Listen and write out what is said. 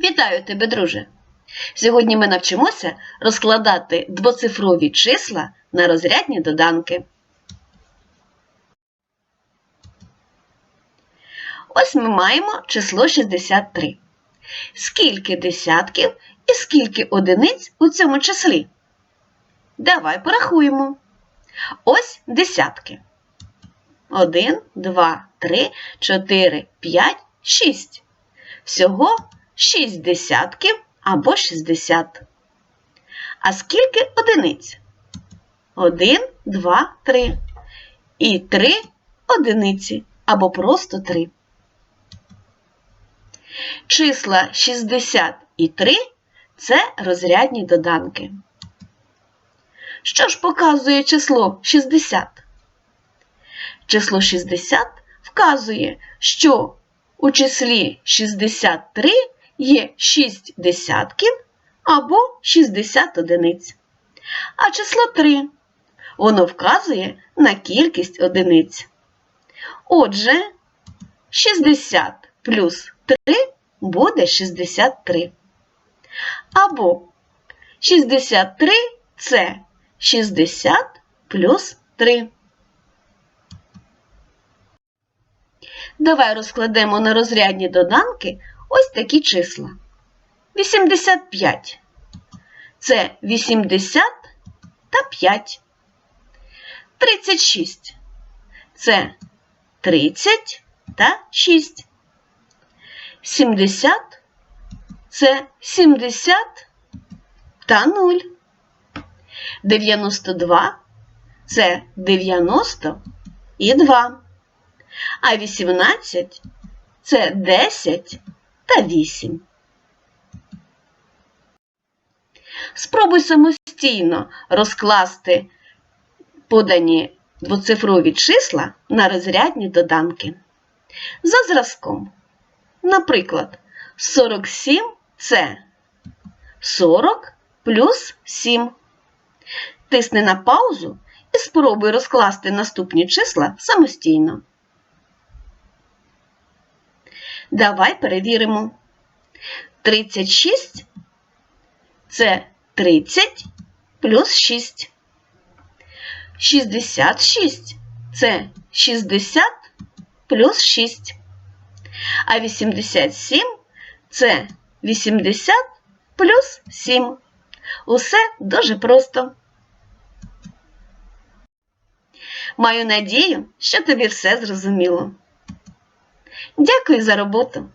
Вітаю тебе, друже! Сьогодні ми навчимося розкладати двоцифрові числа на розрядні доданки. Ось ми маємо число 63. Скільки десятків і скільки одиниць у цьому числі? Давай порахуємо. Ось десятки. 1, 2, 3, 4, 5, 6. Всього 6 десятків або 60. А скільки одиниць? 1, 2, 3. І 3 одиниці або просто 3. Числа 60 і 3 це розрядні доданки. Що ж показує число 60? Число 60 вказує, що у числі 63 є 6 десятків або 60 одиниць. А число 3 воно вказує на кількість одиниць. Отже, 60 плюс 3 буде 63. Або 63 це 60 плюс 3. Давай розкладемо на розрядні доданки ось такі числа. 85. Це 80 та 5. 36. Це 30 та 6. 70 це 70 та 0. 92 це 90 і 2. А 18 це 10 та 8. Спробуй самостійно розкласти подані двоцифрові числа на розрядні доданки. За зразком. Наприклад, 47 це 40 плюс 7. Тисни на паузу і спробуй розкласти наступні числа самостійно. Давай перевіримо. 36 це 30 плюс 6. 66 це 60 плюс 6. А 87 це 80 плюс 7. Усе дуже просто. Маю надію, що тобі все зрозуміло. Дякую за роботу!